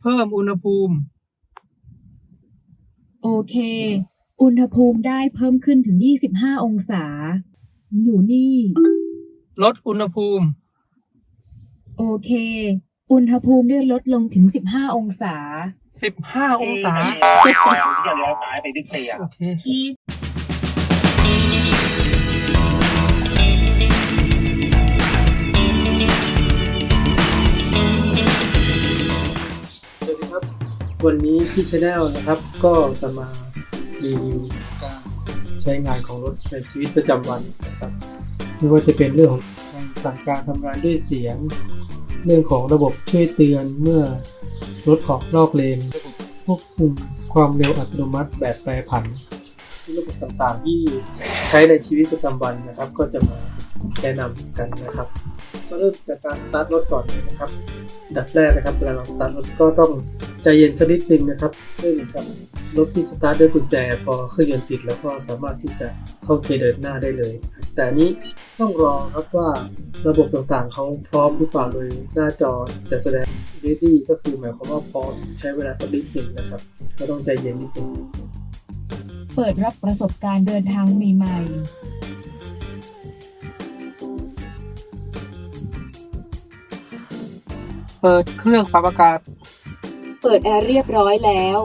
เพิ่มอุณหภูมิ โอเค อุณหภูมิได้เพิ่มขึ้นถึง 25 องศา อยู่นี่ ลดอุณหภูมิ โอเค อุณหภูมิได้ลดลงถึง 15 องศา 15 องศา ที่จะเลี้ยวซ้ายไปบิ๊กซีอะโอเค ที่ วันนี้ที่ช anel นะครับก็จะมารีวิวการใช้งานของรถในชีวิตประจำวันนะครับไม่ว่าจะเป็นเรื่องของการสั่งการทำงานด้วยเสียง เรื่องของระบบช่วยเตือนเมื่อรถขอบนอกเลนควบคุมความเร็วอัตโนมัติแบบแปรผันระบบต่างๆที่ใช้ในชีวิตประจำวันนะครับ ก็จะมาแนะนำกันนะครับ มาเริ่มจากการสตาร์ทรถก่อนเลยนะครับอัดับแรกนะครับเวลาเราสตาร์ทรถก็ต้องใจเย็นสักนิดนึงนะครับไม่เหมือนกับรถที่สตาร์ทด้วยกุญแจพอเครื่องยนต์ติดแล้วก็สามารถที่จะเข้าเกียร์เดินหน้าได้เลย แต่นี้ต้องรอครับว่าระบบต่างๆเขาพร้อมหรือเปล่าโดยหน้าจอจะแสดง ready ก็คือหมายความว่าพร้อมใช้เวลาสักนิดหนึ่งนะครับ ก็ต้องใจเย็นนิดนึงเปิดรับประสบการณ์เดินทางใหม่ เปิดเครื่องปรับอากาศๆเปิดแอร์เรียบร้อยแล้ว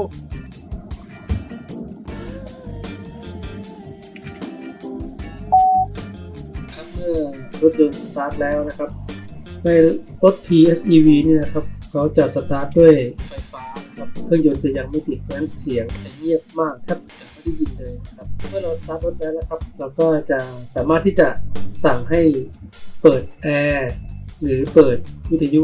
ครับเมื่อรถยนต์สตาร์ทแล้วนะครับ ในรถ PSEV เนี่ยนะครับเขาจะสตาร์ทด้วยไฟฟ้านะครับเครื่องยนต์จะยังไม่ติดเพราะฉะนั้นเสียงจะเงียบมากแทบจะไม่ได้ยินเลยนะครับเมื่อเราสตาร์ทรถแล้วนะครับ เราก็จะสามารถที่จะสั่งให้เปิดแอร์หรือเปิดวิทยุ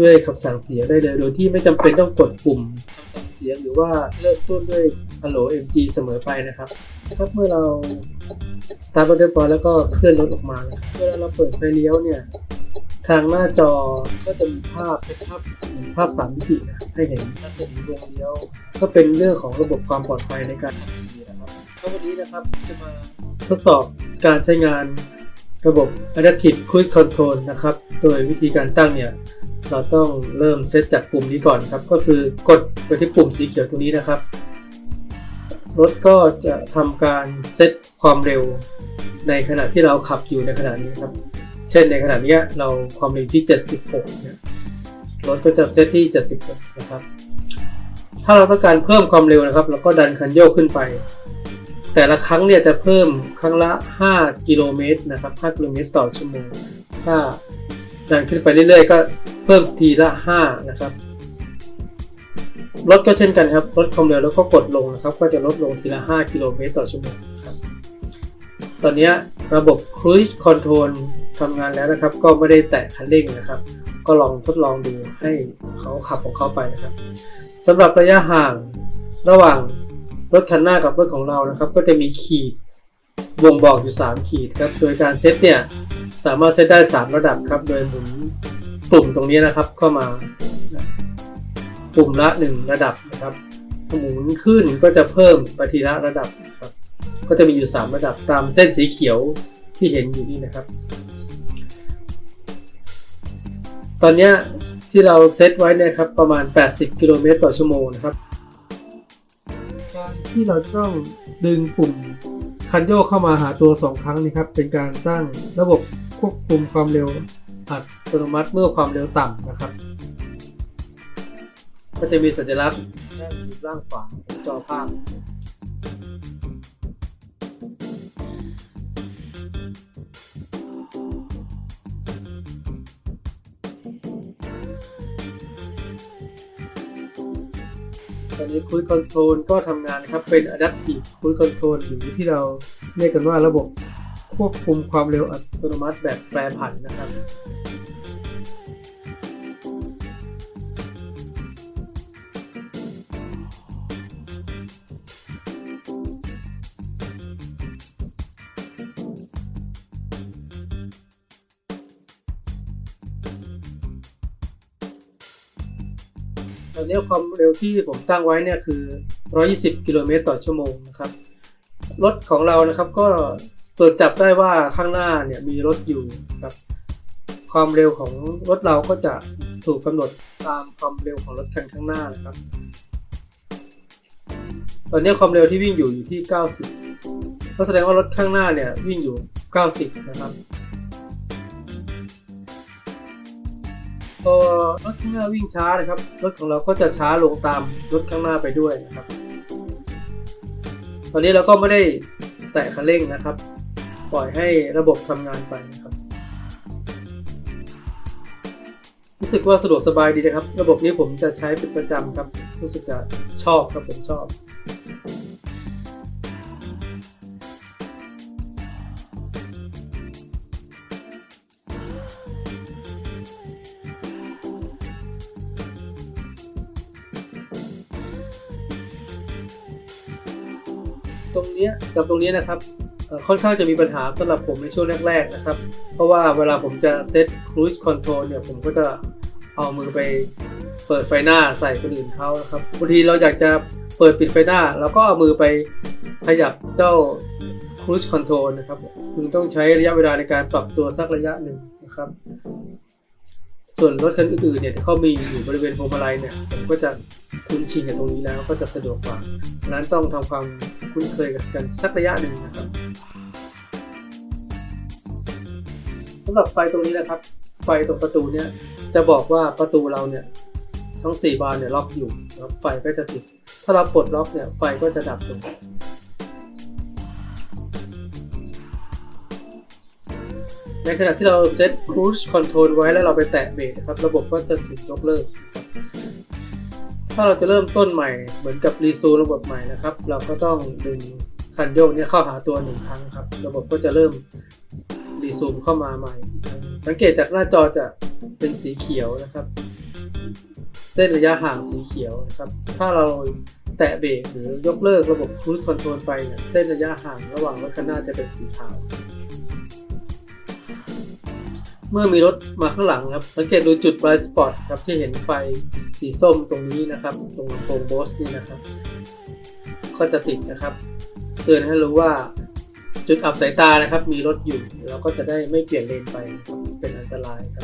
ด้วยคำสั่งเสียงได้เลย โดยที่ไม่จำเป็นต้องกดปุ่มคำสั่งเสียงหรือว่าเริ่มต้นด้วย Hello MG เสมอไปนะครับครับเมื่อเราสตาร์ทรถเรียบร้อยแล้วก็เคลื่อนรถออกมานะครับเวลาเราเปิดไฟเลี้ยวเนี่ยทางหน้าจอก็จะมีภาพเป็นภาพเหมือนภาพสามมิตินะให้เห็นรัศมีวงเลี้ยวก็เป็นเรื่องของระบบความปลอดภัยในการขับขี่นะครับก็วันนี้นะครับจะมาทดสอบการใช้งานระบบ Adaptive Cruise Control นะครับ โดยวิธีการตั้งเนี่ย เราต้องเริ่มเซตจากปุ่มนี้ก่อนครับ ก็คือกดไปที่ปุ่มสีเขียวตรงนี้นะครับ รถก็จะทำการเซตความเร็วในขณะที่เราขับอยู่ในขณะนี้ครับ เช่นในขณะนี้เราความเร็วที่ 76เนี่ยรถก็จะเซตที่ 76 นะครับ ถ้าเราต้องการเพิ่มความเร็วนะครับ เราก็ดันคันโยกขึ้นไป แต่ละครั้งเนี่ยจะเพิ่มครั้งละ 5 กิโลเมตรนะครับ 5 กิโลเมตรต่อชั่วโมง ถ้าดันขึ้นไปเรื่อยๆ ก็ เพิ่มทีละ 5 นะครับ รถก็เช่นกันครับลดความเร็วแล้วก็กดลงนะครับ ก็จะลดลงทีละ 5 กิโลเมตรต่อชั่วโมงครับตอนนี้ระบบ Cruise Control ทำงานแล้วนะครับ ก็ไม่ได้แตะคันเร่งนะครับ ก็ลองทดลองดูให้เขาขับของเขาไปนะครับสำหรับระยะห่างระหว่างรถคันหน้ากับรถของเรานะครับ ก็จะมีขีดบ่งบอกอยู่ 3 ขีดครับ โดยการเซตเนี่ย สามารถเซตได้ 3 ระดับครับ โดยหมุน ปุ่มตรงนี้นะครับเข้ามาปุ่มละ 1 ระดับนะครับหมุนขึ้นก็จะเพิ่มปทีละระดับนะครับ ก็จะมีอยู่ 3 ระดับตามเส้นสีเขียวที่เห็นอยู่นี่นะครับ ตอนนี้ที่เราเซตไว้นี่ยครับประมาณ 80 กิโลเมตรต่อชั่วโมงนะครับการที่เราต้องดึงปุ่มคันโยกเข้ามาหาตัว 2 ครั้งนี่ครับ เป็นการตั้งระบบควบคุมความเร็วอัด ตโนมัติเมื่อความเร็วต่ำนะครับ ก็จะมีสัญลักษณ์ด้านล่างขวาของจอภาพตอนนี้ Cruise Control ก็ทำงานนะครับ เป็น Adaptive Cruise Control หรือที่เราเรียกกันว่าระบบควบคุมความเร็วอัตโนมัติแบบแปรผันนะครับ นนี้ความเร็วที่ผมตั้งไว้เนี่ยคือ 120 กิโลเมตรต่อชั่วโมงนะครับ รถของเรานะครับก็ตรวจจับได้ว่าข้างหน้าเนี่ยมีรถอยู่ครับความเร็วของรถเราก็จะถูกกำหนดตามความเร็วของรถคันข้างหน้านะครับ ตอนนี้ความเร็วที่วิ่งอยู่อยู่ที่ 90ก็แสดงว่ารถข้างหน้าเนี่ยวิ่งอยู่ 90 นะครับ พอรถข้างหน้าวิ่งช้านะครับ รถของเราก็จะช้าลงตามรถข้างหน้าไปด้วยนะครับ ตอนนี้เราก็ไม่ได้แตะคันเร่งนะครับ ปล่อยให้ระบบทำงานไปนะครับ รู้สึกว่าสะดวกสบายดีนะครับ ระบบนี้ผมจะใช้เป็นประจำครับ รู้สึกจะชอบครับผมชอบ กับตรงนี้นะครับค่อนข้างจะมีปัญหาสำหรับผมในช่วงแรกๆนะครับ เพราะว่าเวลาผมจะเซต cruise control เนี่ยผมก็จะเอามือไปเปิดไฟหน้าใส่คนอื่นเขานะครับบางทีเราอยากจะเปิดปิดไฟหน้าเราก็เอามือไปขยับเจ้า cruise control นะครับคุณต้องใช้ระยะเวลาในการปรับตัวสักระยะหนึ่งนะครับ ส่วนรถคันอื่นๆเนี่ยที่เขามีอยู่บริเวณพวงมาลัยเนี่ยผมก็จะคุ้นชินกับตรงนี้แล้วก็จะสะดวกกว่าดังนั้นต้องทำความ คุ้นเคยกันสักระยะหนึ่งนะครับสำหรับไฟตรงนี้นะครับ ไฟตรงประตูเนี่ยจะบอกว่าประตูเราเนี่ยทั้ง 4 บานเนี่ยล็อกอยู่นะไฟก็จะติด ถ้าเราปลดล็อกเนี่ยไฟก็จะดับลงในขณะที่เราเซต cruise control ไว้แล้วเราไปแตะเบรกนะครับ ระบบก็จะถูกยกเลิก ถ้าเราจะเริ่มต้นใหม่เหมือนกับรีซูระบบใหม่นะครับ เราก็ต้องดึงคันโยกนี่ยเข้าหาตัวหนึ่งครั้งครับ ระบบก็จะเริ่มรีซูมเข้ามาใหม่ สังเกตจากหน้าจอจะเป็นสีเขียวนะครับ เส้นระยะห่างสีเขียวนะครับ ถ้าเราแตะเบรกหรือยกเลิกระบบ cruise control ไปเนี่ยเส้นระยะห่างระหว่างรถคันหน้าจะเป็นสีขาว เมื่อมีรถมาข้างหลังครับ สังเกตดูจุด blind spot ครับที่เห็นไฟสีส้มตรงนี้นะครับ ตรงลำโพงโบสนี่นะครับ ก็จะติดนะครับ เตือนให้รู้ว่าจุดอับสายตานะครับ มีรถอยู่เราก็จะได้ไม่เปลี่ยนเลนไปเป็นอันตรายครับ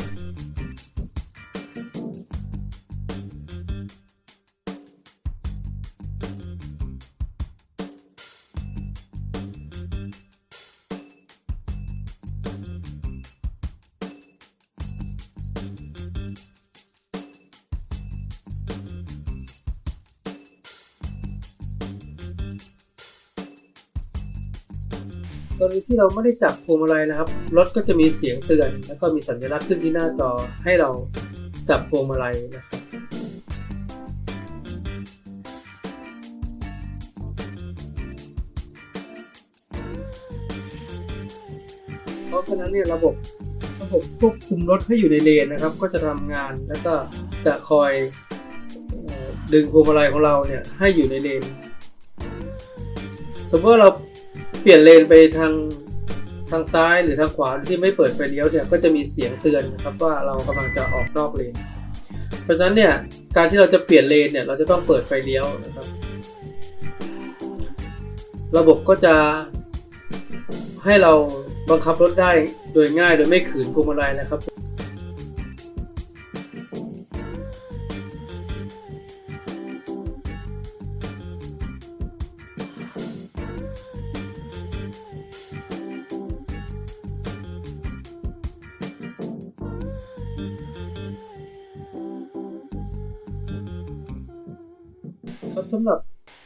ที่เราไม่ได้จับพวงมาลัยนะครับ รถก็จะมีเสียงเตือน แล้วก็มีสัญลักษณ์ขึ้นที่หน้าจอให้เราจับพวงมาลัยนะครับเพราะฉะนั้นเนี่ยระบบระบบควบคุมรถให้อยู่ในเลนนะครับ ก็จะทำงานแล้วก็จะคอยดึงพวงมาลัยของเราเนี่ยให้อยู่ในเลน สมมติว่าเราเปลี่ยนเลนไปทาง ทางซ้ายหรือทางขวาที่ไม่เปิดไฟเลี้ยวเนี่ยก็จะมีเสียงเตือนนะครับว่าเรากำลังจะออกนอกเลน เพราะฉะนั้นเนี่ยการที่เราจะเปลี่ยนเลนเนี่ยเราจะต้องเปิดไฟเลี้ยวนะครับ ระบบก็จะให้เราบังคับรถได้โดยง่ายโดยไม่ขืนพวงมาลัยนะครับ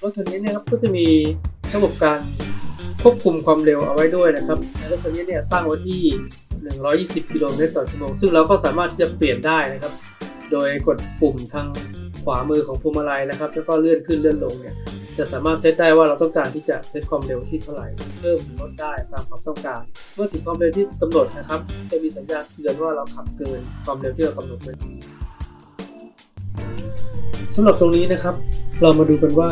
รถคันนี้เนี่ยครับก็จะมีระบบการควบคุมความเร็วเอาไว้ด้วยนะครับรถคันนี้เนี่ยตั้งไว้ที่ 120 กิโลเมตรต่อชั่วโมง ซึ่งเราก็สามารถที่จะเปลี่ยนได้นะครับ โดยกดปุ่มทางขวามือของพวงมาลัยนะครับ แล้วก็เลื่อนขึ้นเลื่อนลงเนี่ย จะสามารถเซตได้ว่าเราต้องการที่จะเซตความเร็วที่เท่าไหร่ เพิ่มหรือลดได้ตามความต้องการ เมื่อถึงความเร็วที่กำหนดนะครับ จะมีสัญญาณเตือนว่าเราขับเกินความเร็วที่เรากำหนดไว้สำหรับตรงนี้นะครับ เรามาดูกันว่า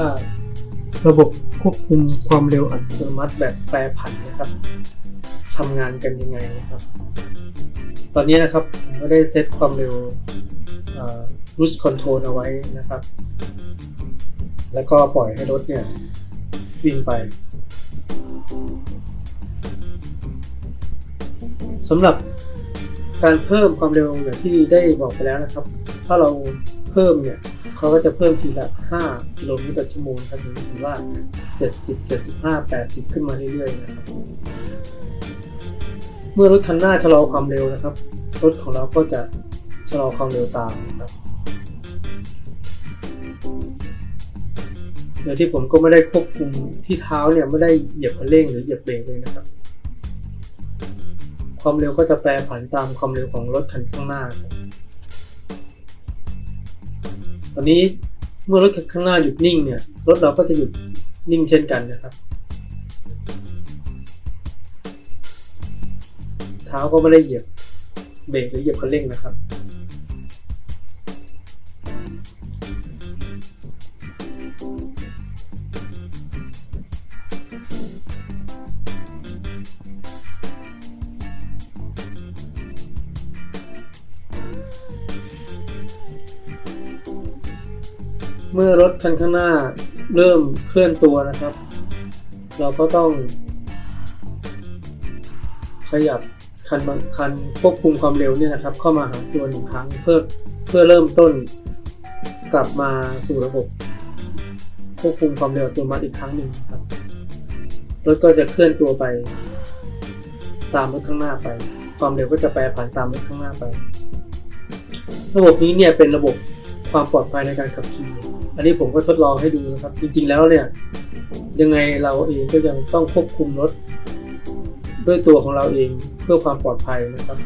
ระบบควบคุมความเร็วอัตโนมัติแบบแปรผันนะครับทำงานกันยังไงนะครับ ตอนนี้นะครับผมก็ได้เซตความเร็วรูสคอนโทรลเอาไว้นะครับ แล้วก็ปล่อยให้รถเนี่ยวิ่งไปสำหรับการเพิ่มความเร็วอย่างที่ได้บอกไปแล้วนะครับ ถ้าเราเพิ่มเนี่ย เขาก็จะเพิ่มทีละ5กิโลเมตรต่อชั่วโมงครับถึงถือว่า 70 75 80 ขึ้นมาเรื่อยๆนะครับ เมื่อรถคันหน้าชะลอความเร็วนะครับ รถของเราก็จะชะลอความเร็วตามนะครับโดยที่ผมก็ไม่ได้ควบคุมที่เท้าเนี่ยไม่ได้เหยียบคันเร่งหรือเหยียบเบรกเลยนะครับ ความเร็วก็จะแปรผันตามความเร็วของรถคันข้างหน้าครับ ตอนนี้เมื่อรถคันข้างหน้าหยุดนิ่งเนี่ย รถเราก็จะหยุดนิ่งเช่นกันนะครับ เท้าก็ไม่ได้เหยียบเบรกหรือเหยียบคันเร่งนะครับ เมื่อรถคันข้างหน้าเริ่มเคลื่อนตัวนะครับ เราก็ต้อง ขยับคันบางคันควบคุมความเร็วเนี่ยนะครับ เข้ามาหาตัวหนึ่งครั้งเพื่อเพื่อเริ่มต้น กลับมาสู่ระบบ ควบคุมความเร็วอัตัวมัติอีกครั้งหนึ่งครับรถก็จะเคลื่อนตัวไป ตามรถข้างหน้าไป ความเร็วก็จะแปรผันตามรถข้างหน้าไป ระบบนี้เนี่ยเป็นระบบความปลอดภัยในการขับขี่ อันนี้ผมก็ทดลองให้ดูนะครับ จริง ๆ แล้วเนี่ย ยังไงเราเองก็ยังต้องควบคุมรถ ด้วยตัวของเราเองเพื่อความปลอดภัยนะครับ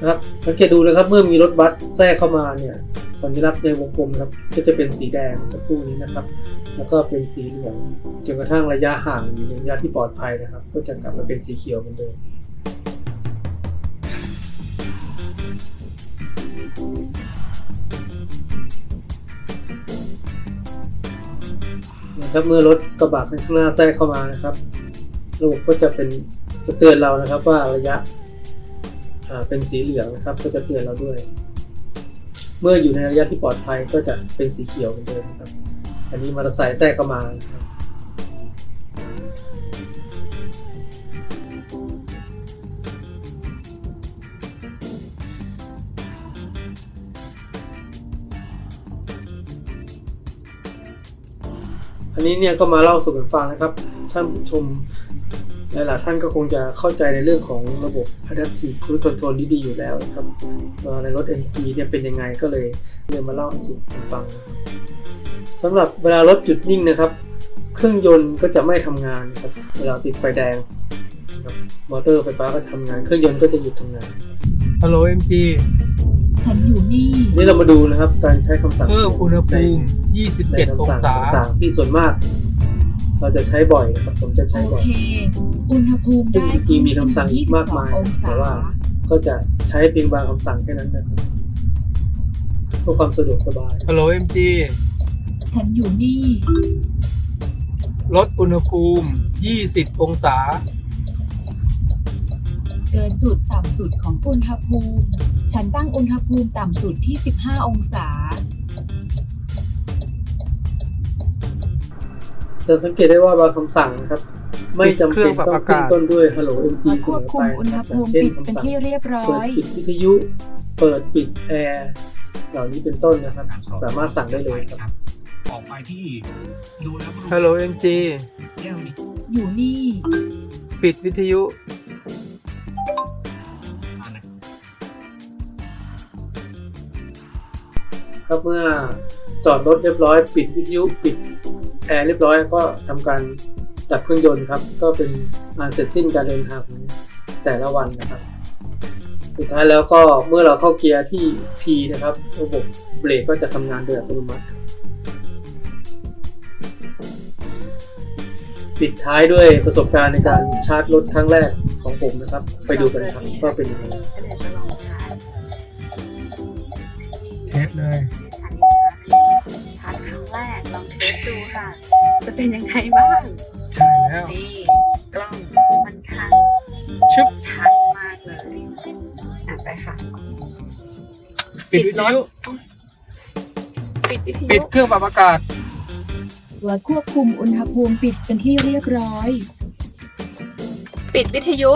นะครับสังเกตดูนะครับเมื่อมีรถบัสแทรกเข้ามาเนี่ยสัญลักษณ์ในวงกลมนะครับ ก็จะเป็นสีแดงสักครู่นี้นะครับ แล้วก็เป็นสีเหลืองจนกระทั่งระยะห่างอยู่ในระยะที่ปลอดภัยนะครับ ก็จะกลับมาเป็นสีเขียวเหมือนเดิม ครับเมื่อรถกระบะข้างหน้าแทรกเข้ามานะครับระบบก็จะเป็นจะเตือนเรานะครับว่าระยะเป็นสีเหลืองนะครับ ก็จะเตือนเราด้วย เมื่ออยู่ในระยะที่ปลอดภัยก็จะเป็นสีเขียวเหมือนเดิมนะครับ อันนี้มอเตอร์ไซค์แทรกเข้ามานะครับ นนี้เนี่ยก็มาเล่าสู่กันฟังนะครับ ท่านผู้ชมหลายๆท่านก็คงจะเข้าใจในเรื่องของระบบ Adaptive Cruise Control ที่ดีอยู่แล้วนะครับในรถ NG เนี่ยเป็นยังไงก็เลยเลยมาเล่าสู่กันฟังสำหรับเวลารถหยุดนิ่งนะครับ เครื่องยนต์ก็จะไม่ทำงานครับเวลาติดไฟแดงมอเตอร์ไฟฟ้าก็ทำงาน เครื่องยนต์ก็จะหยุดทำงานฮัลโหล MG ฉันอยู่นี่ นี่เรามาดูนะครับ การใช้คำสั่งเพิ่มอุณหภูมิใน27 องคำสั่ศาต่างๆที่ส่วนมาก เราจะใช้บ่อยนะครับผมจะใช้โอบ่อย เค อุณหภูมิซึ่งได้จริงๆมีคำสั่งอีกมากมาย22องศาแต่ว่า ก็จะใช้เพียงบางคำสั่งแค่นั้นนะครับเพื่อความสะดวกสบาย ฮัลโหล MG ฉันอยู่นี่ ลดอุณหภูมิ 20 องศา เกินจุดต่ำสุดของอุณหภูมิ ฉันตั้งอุณหภูมิต่ำสุดที่ 15 องศา จะสังเกตได้ว่าบางคำสั่งนะครับ ไม่จำเครื่เป็อนงปรับต้องอาขึ้นกาศต้นด้วย hello mg มาเสควมบอคุไปมอุณหนะครับภูมิเช่นปิดเป็นคำสั่งที่เรียบร้อเปิดยปิดวิทยุ เปิดปิดแอร์เหล่านี้เป็นต้นนะครับ สามารถสั่งได้เลยครับ ออกไปที่ดูแล้วบริฮัลโหล MG แก้วนี้อยู่นี่ ปิดวิทยุ ครับเมื่อจอดรถเรียบร้อยปิดวิทยุปิดแอร์เรียบร้อยก็ทำการดับเครื่องยนต์ครับ ก็เป็นอันเสร็จสิ้นการเดินทางของแต่ละวันนะครับ สุดท้ายแล้วก็เมื่อเราเข้าเกียร์ที่ P นะครับ ระบบเบรกก็จะทำงานโดยอัตโนมัติครับปิดท้ายด้วยประสบการณ์ในการชาร์จรถครั้งแรกของผมนะครับ ไปดูกันครับว่าเป็นยังไงก็เดี๋ยวจะลองชาร์จเทสเลย เป็นยังไงบ้างใช่แล้วนี่กล้องค่อนข้างชึบชัดมากเลยอะไปค่ะปิดวิทยุปิดวิทปิยุดเครื่องปรับอากาศตัวควบคุมอุณหภูมิปิดเป็นที่เรียบร้อย ปิดวิทยุ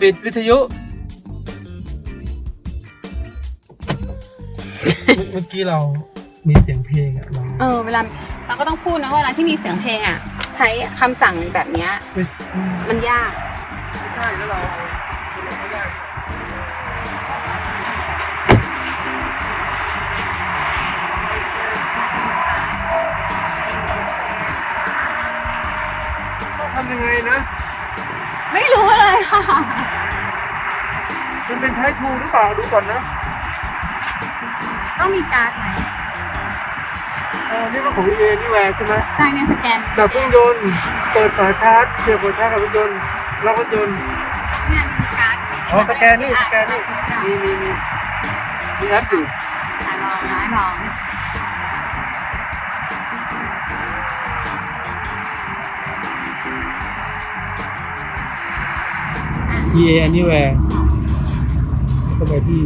ปิดวิทยุ เมื่อกี้เรามีเสียงเพลงอะเรา เออเวลา เราก็ต้องพูดนะว่าเวลาที่มีเสียงเพลงอะ ใช้คำสั่งแบบเนี้ยไม่อืมมันยากไม่ใช่แล้วเราเอาเราไม่ได้ต้องทำยังไงนะ ไม่รู้เลยค่ะ มันเป็นไททูหรือเปล่าดูก่อนนะ ต้องมีการ์ดไหมเออ นี่ก็ของเอนี่แวร์ใช่ไหมใช่เนี่ยสแกนดับเครื่องยนต์เปิดฝาชาร์จเสียบหัวชาร์จกับรถยนต์ล็อกรถยนต์เนี่ยมีการ์ดอ๋อสแกนนี่สแกนนี่มีมีมีมีแอปอยู่อะลองนะลอง EA Anywhere เข้าไปที่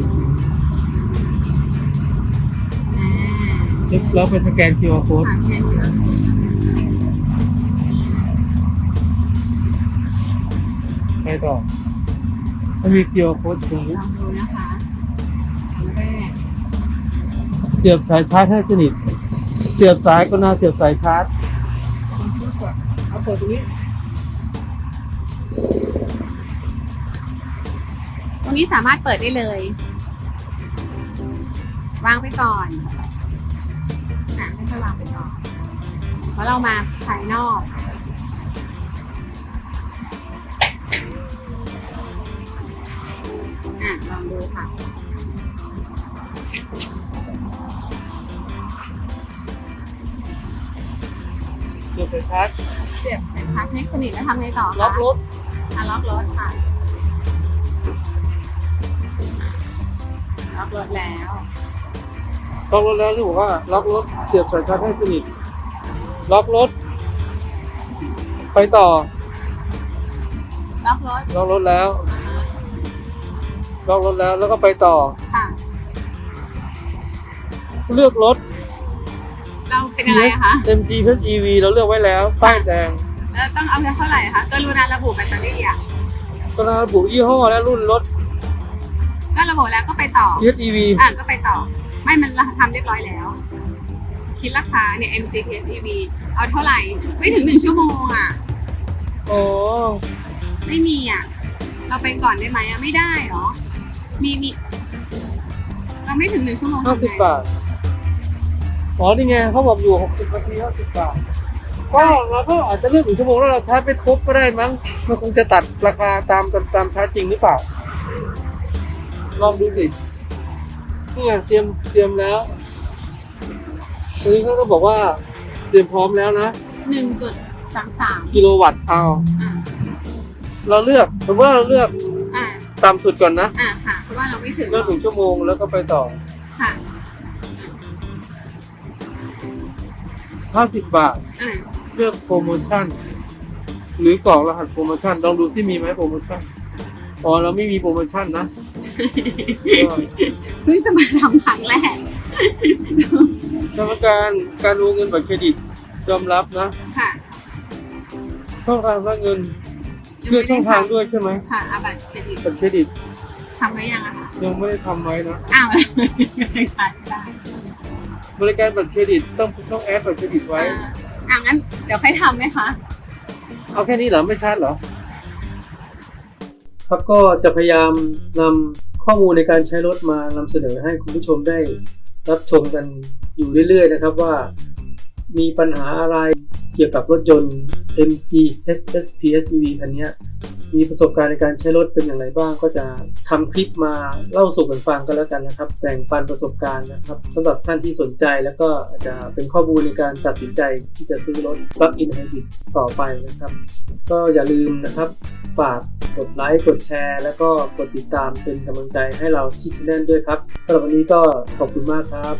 อ่าแล้วไปสแกน QR code หาเส้นอยู่ไปต่อมันมี QR code ตรงนี้ลองดูนะคะอันแรกเสียบสายชาร์จให้สนิท เสียบสายก็น่าเสียบสายชาร์จเอาเปิดตรงนี้ ตรงนี้สามารถเปิดได้เลย วางไปก่อน ราะเรามาภายนอกอะลองดูค่ะเสียบสายชาร์จเสียบสายชาร์จให้สนิทแล้วทำไงต่อคะล็อกรถอะล็อกรถค่ะล็อกรถแล้ว ล็อกรถแล้วที่บอกว่าล็อกรถเสียบสายชาร์จให้สนิท ล็อกรถ ไปต่อ ล็อกรถล็อกรถแล้ว ล็อกรถแล้วแล้วก็ไปต่อ ค่ะ เลือกรถ เราเป็นอะไรอะคะ MG เพื่อ EV เราเลือกไว้แล้ว ป้ายแดงแล้วต้องเอาเท่าไหร่คะกรุณาระบุแบตเตอรี่อะก็ระบุยี่ห้อและรุ่นรถก็ระบุแล้วก็ไปต่อ PHEV อะก็ไปต่อ ไม่มันทำเรียบร้อยแล้ว คิดราคาเนี่ย MG PHEV เอาเท่าไหร่ ไม่ถึงหนึ่งชั่วโมงอะอ๋อไม่มีอะ เราไปก่อนได้ไหมอะ ไม่ได้เหรอ มีมี เราไม่ถึงหนึ่งชั่วโมงห้าสิบบาท อ๋อ นี่ไงเขาบอกอยู่หกสิบนาทีห้าสิบบาท ก็เราก็อาจจะเลือกหนึ่งชั่วโมงแล้วเราชาร์จไม่ครบก็ได้มั้ง มันคงจะตัดราคาตามตามตามชาร์จจริงหรือเปล่า ลองดูสิ นี่ไงเตรียมเตรียมแล้ว ตรงนี้เขาก็บอกว่าเตรียมพร้อมแล้วนะหนึ่งจุดสามสามกิโลวัตต์เอาอ่าเราเลือกสมมติว่าเราเลือกอ่าต่ำสุดก่อนนะอ่าค่ะ เพราะว่าเราไม่ถึงเลือกหนึ่งชั่วโมงแล้วก็ไปต่อค่ะห้าสิบบาท อ่าเลือกโปรโมชั่น หรือกรอกรหัสโปรโมชั่นลองดูซิมีไหมโปรโมชั่นอ๋อเราไม่มีโปรโมชั่นนะก็เพิ่งจะมาทำครั้งแรก กรรมการการโอนเงินบัตรเครดิตยอมรับนะค่ะช่องทางรับเงินยังเลือกไม่ช่ได้องทางทำด้วยใช่ไหมค่ะอาบัตรเครดิตบัตรเครดิตทำไว้ยังอะคะยังไม่ได้ทำไว้นะอ้าวยังใช้ไม่ได้บริการบัตรเครดิตต้องต้องแอดบัตรเครดิตไว้ อ่าอ่างั้นเดี๋ยวค่อยทำไหมคะ เอาแค่นี้เหรอไม่ชัดเหรอ ครับก็จะพยายามนำข้อมูลในการใช้รถมานำเสนอให้คุณผู้ชมได้ รับชมกันอยู่เรื่อยๆนะครับว่ามีปัญหาอะไรเกี่ยวกับรถยนต์ MG SS PHEV คันนี้มีประสบการณ์ในการใช้รถเป็นอย่างไรบ้างก็จะทำคลิปมาเล่าสู่กันฟังกันแล้วกันนะครับแบ่งปันประสบการณ์นะครับสำหรับท่านที่สนใจแล้วก็อาจจะเป็นข้อมูลในการตัดสินใจที่จะซื้อรถ Plug-in Hybrid ต่อไปนะครับ ก็อย่าลืมนะครับ ฝากกดไลค์ กดแชร์ แล้วก็กดติดตามเป็นกำลังใจให้เราที่ช anel ด้วยครับสำหรับวันนี้ก็ขอบคุณมากครับ